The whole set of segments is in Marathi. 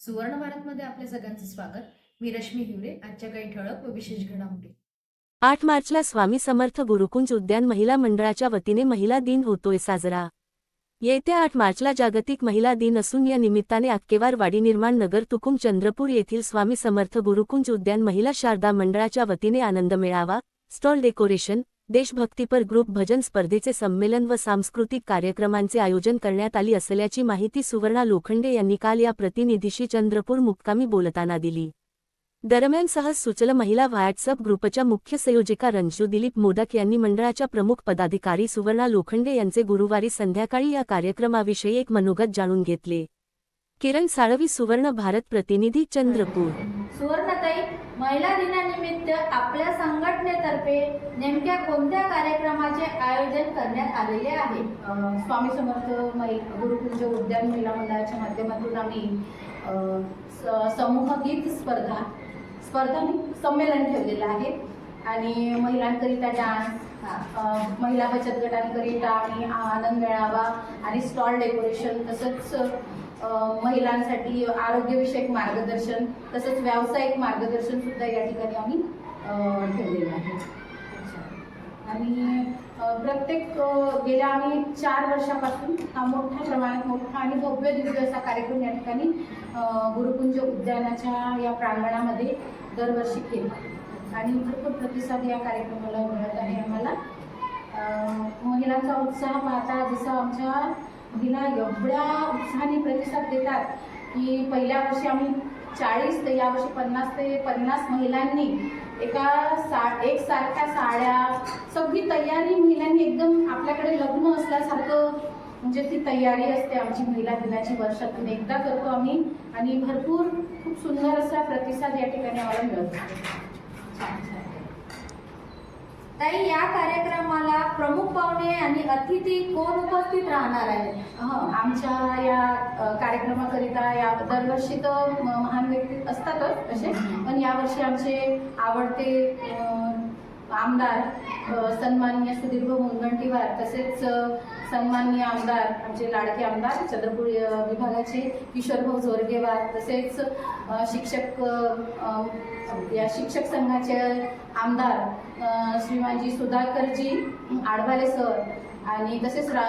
सुवर्ण भारतमध्ये आपल्या सगळ्यांचं स्वागत. मी रश्मी हिवरे आजच्या काही ठळक व विशेष घडामोडी. आठ मार्चला स्वामी समर्थ गुरुकुंज उद्यान महिला मंडळाच्या वतीने महिला दिन होतोय साजरा. येत्या आठ मार्चला जागतिक महिला दिन असून या निमित्ताने आक्केवार वाडी निर्माण नगर तुकुम चंद्रपूर येथील स्वामी समर्थ गुरुकुंज उद्यान महिला शारदा मंडळाच्या वतीने आनंद मेळावा स्टॉल डेकोरेशन देशभक्तीपर ग्रुप भजन स्पर्धेचे संमेलन व सांस्कृतिक कार्यक्रमांचे आयोजन करण्यात आली असल्याची माहिती सुवर्णा लोखंडे यांनी काल या प्रतिनिधीशी चंद्रपूर मुक्कामी बोलताना दिली. दरम्यान सहज सुचल महिला व्हॉट्सअप ग्रुपच्या मुख्य संयोजिका रंजू दिलीप मोदक यांनी मंडळाच्या प्रमुख पदाधिकारी सुवर्णा लोखंडे यांचे गुरुवारी संध्याकाळी या कार्यक्रमाविषयी एक मनोगत जाणून घेतले. किरण साळवी सुवर्ण भारत प्रतिनिधी चंद्रपूर. सुवर्णताई महिला दिनानिमित्त आपल्या संघटनेतर्फे नेमक्या कोणत्या कार्यक्रमाचे आयोजन करण्यात आलेले आहे? स्वामी समर्थ मै गुरुकुंज उद्यान महिला मंडळाच्या माध्यमातून आम्ही समूह गीत स्पर्धा स्पर्धा संमेलन ठेवलेलं आहे. आणि महिलांकरिता डान्स महिला बचत गटांकरिता आम्ही आनंद मेळावा आणि स्टॉल डेकोरेशन तसंच महिलांसाठी आरोग्यविषयक मार्गदर्शन तसेच व्यावसायिक मार्गदर्शन सुद्धा या ठिकाणी आम्ही ठेवलेलं आहे. आणि प्रत्येक गेल्या आम्ही चार वर्षापासून हा मोठ्या प्रमाणात मोठा आणि भव्य दिव्य असा कार्यक्रम या ठिकाणी गुरुकुंज उद्यानाच्या या प्रांगणामध्ये दरवर्षी केला आणि भरपूर प्रतिसाद या कार्यक्रमाला मिळत आहे आम्हाला. महिलांचा उत्साह पाहता जसं आमच्या महिला एवढ्या उत्साहाने प्रतिसाद देतात की पहिल्या वर्षी आम्ही चाळीस ते यावर्षी पन्नास ते पन्नास महिलांनी एका सा एक सारख्या साड्या सगळी तयारी महिलांनी एकदम आपल्याकडे लग्न असल्यासारखं म्हणजे ती तयारी असते आमची महिला दिनाची वर्षातून एकदा करतो आम्ही आणि भरपूर खूप सुंदर असा प्रतिसाद या ठिकाणी आम्हाला मिळत. असतो छान छान. ताई या कार्यक्रमाला प्रमुख पाहुणे आणि अतिथी कोण उपस्थित राहणार आहेत? हं, आमच्या या कार्यक्रमाकरिता या दरवर्षी तर महान व्यक्ती असतातच असे पण यावर्षी आमचे आवडते आमदार सन्माननीय सुधीरभाऊ मुनगंटीवार तसेच सन्माननीय आमदार आमचे लाडके आमदार चंद्रपूर विभागाचे किशोरभाऊ जोरगेवार तसेच शिक्षक या शिक्षक संघाचे आमदार श्रीमानजी सुधाकरजी आडभाले सर आणि तसेच रा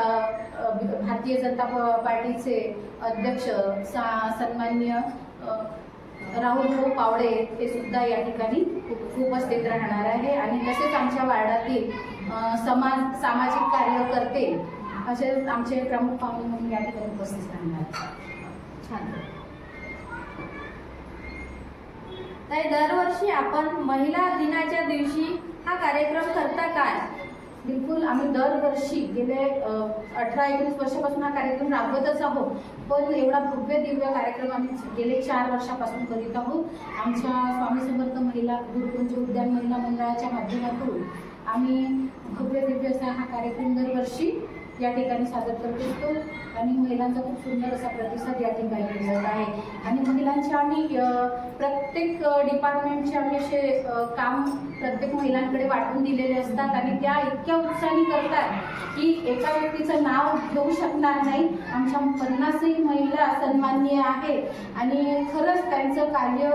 भारतीय जनता प- पार्टीचे अध्यक्ष सा सन्मान्य राहुल भाऊ पावडे हे सुद्धा या ठिकाणी उपस्थित राहणार आहे. आणि तसेच आमच्या वार्डातील समाज सामाजिक कार्यकर्ते असे आमचे प्रमुख पाहुणे म्हणून या ठिकाणी उपस्थित राहणार. छान. तर दरवर्षी आपण महिला दिनाच्या दिवशी हा कार्यक्रम करता काय? बिलकुल आम्ही दरवर्षी गेले अठरा एकोणीस वर्षापासून हा कार्यक्रम राबवतच आहोत. पण एवढा भव्य दिव्य कार्यक्रम आम्ही गेले चार वर्षापासून करीत आहोत. आमच्या स्वामी समर्थ महिला गुरुकुंज उद्यान महिला मंडळाच्या माध्यमातून आम्ही भव्य दिव्य असा हा कार्यक्रम दरवर्षी या ठिकाणी सादर करत असतो. आणि महिलांचा खूप सुंदर असा प्रतिसाद या ठिकाणी मिळत आहे. आणि महिलांचे आम्ही प्रत्येक डिपार्टमेंटचे आम्ही असे काम प्रत्येक महिलांकडे वाटून दिलेले असतात. आणि त्या इतक्या उत्साहाने करतात की एका व्यक्तीचं नाव घेऊ शकणार नाही. आमच्या पन्नासही महिला सन्माननीय आहे आणि खरंच त्यांचं कार्य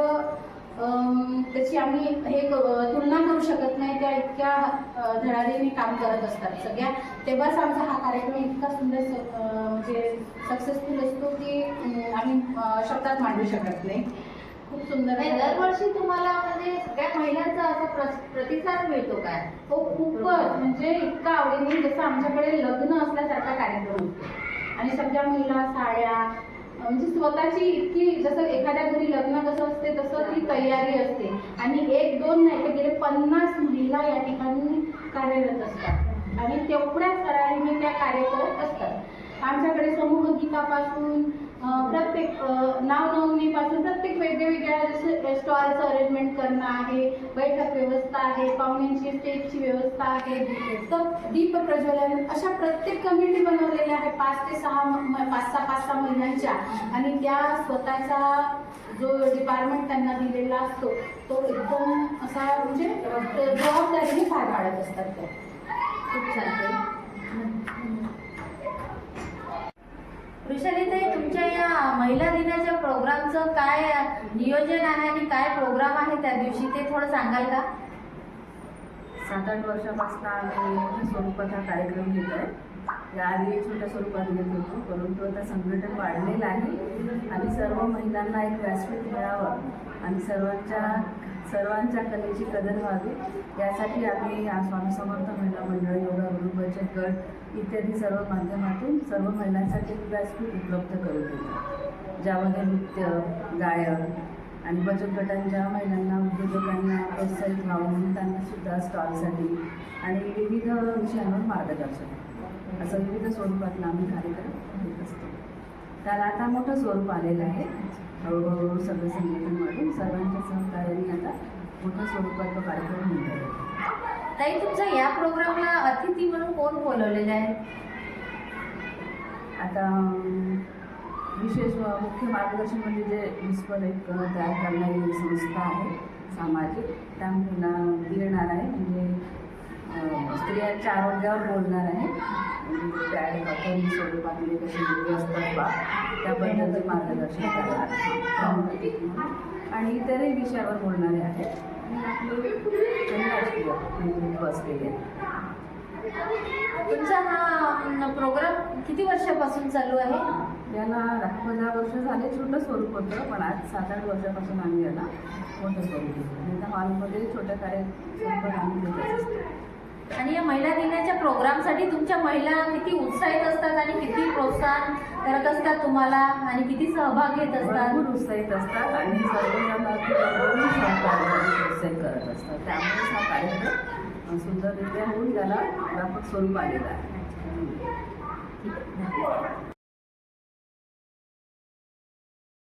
त्याची आम्ही हे क- तुलना करू शकत नाही. त्या इतक्या अ, धडाडीने काम करत असतात सगळ्या. तेव्हाच आमचा हा कार्यक्रम इतका सुंदर म्हणजे सक्सेसफुल असतो की आम्ही शब्दात मांडू शकत नाही. खूप सुंदर. ताई, दरवर्षी तुम्हाला म्हणजे सगळ्या महिलांचा असा प्र- प्रतिसाद मिळतो काय? हो खूपच. म्हणजे इतका आवडीने जसं आमच्याकडे लग्न असल्यासारखा कार्यक्रम असतो आणि सगळ्या महिला साड्या म्हणजे स्वतःची इतकी जसं एखाद्या घरी लग्न कसं असते तसं ती तयारी असते. आणि एक दोन नाही तर गेले पन्नास महिला या ठिकाणी कार्यरत असतात. आणि तेवढ्या सराळीने त्या कार्य करत असतात. आमच्याकडे समूह गीतापासून प्रत्येक अं, नावनोंदणीपासून प्रत्येक वेगवेगळ्या जसं स्टॉलचं अरेंजमेंट करणं आहे बैठक व्यवस्था आहे पाहुण्यांची स्टेजची व्यवस्था आहे. तर दीप प्रज्वलन अशा प्रत्येक कमिटी बनवलेल्या आहे पाच ते सहा पाच सहा पाच सहा महिन्यांच्या. आणि त्या स्वतःचा जो डिपार्टमेंट त्यांना दिलेला असतो तो एकदम असा म्हणजे अं, जबाबदारीने असतात त्या खूप छान वृषालीताई तुमच्या या महिला दिनाच्या प्रोग्रामचं काय नियोजन आहे आणि काय प्रोग्राम आहे त्या दिवशी ते थोडं सांगाल का? सात आठ वर्षापासून आम्ही मोठ्या स्वरूपात हा कार्यक्रम घेत आहे याआधी छोट्या स्वरूपात घेत होतो परंतु आता संघटन वाढलेलं आहे. आणि सर्व महिलांना एक व्यासपीठ मिळावं आणि सर्वांच्या सर्वांच्या कलेची कदर व्हावी. यासाठी आम्ही स्वामी समर्थ महिला मंडळ योगा ग्रुप बचत गट इत्यादी सर्व माध्यमातून सर्व महिलांसाठी व्यासपीठ उपलब्ध करून देतो. ज्यामध्ये नृत्य गायन आणि बचत गटांच्या महिलांना उद्योजकांना प्रोत्साहित व्हावं त्यांना सुद्धा स्टॉलसाठी आणि विविध विषयांवर मार्गदर्शन. असं विविध स्वरूपातला आम्ही कार्यक्रम घेत असतो. त्याला आता मोठं स्वरूप आलेलं आहे. हळूहळू सगळं संघटन वाढून सर्वांच्या सहकार्याने आता मोठ्या स्वरूपात तो कार्यक्रम होत आहे. ताई तुमच्या या प्रोग्रामला अतिथी म्हणून कोण बोलवलेले आहे आता विशेष मुख्य मार्गदर्शन म्हणजे जे म्युन्सिपल एक तयार करणारी संस्था आहे सामाजिक त्या महिला ती येणार आहे. म्हणजे स्त्रियांच्या आरोग्यावर बोलणार आहे. म्हणजे त्या म्हणजे कशी मुली असतात बा त्याबद्दलचं मार्गदर्शन करणार आणि इतरही विषयावर बोलणारे आहेत. आहेत. तुमचा हा प्रोग्राम किती वर्षापासून चालू आहे? याला पंधरा वर्ष झाले छोटं स्वरूप होतं पण आज सात आठ वर्षापासून आम्ही याला मोठं स्वरूप घेतो हॉलमध्ये छोट्या कार्य आम्ही घेतच. असतो आणि या महिला दिनाच्या प्रोग्रामसाठी तुमच्या महिला किती उत्साहित असतात आणि किती प्रोत्साहन करत असतात तुम्हाला आणि किती सहभाग घेत असतात? उत्साहित असतात आणि उत्साहित करत असतात. हा कार्यक्रम सुंदररित्या होऊन त्याला व्यापक स्वरूप आलेला आहे.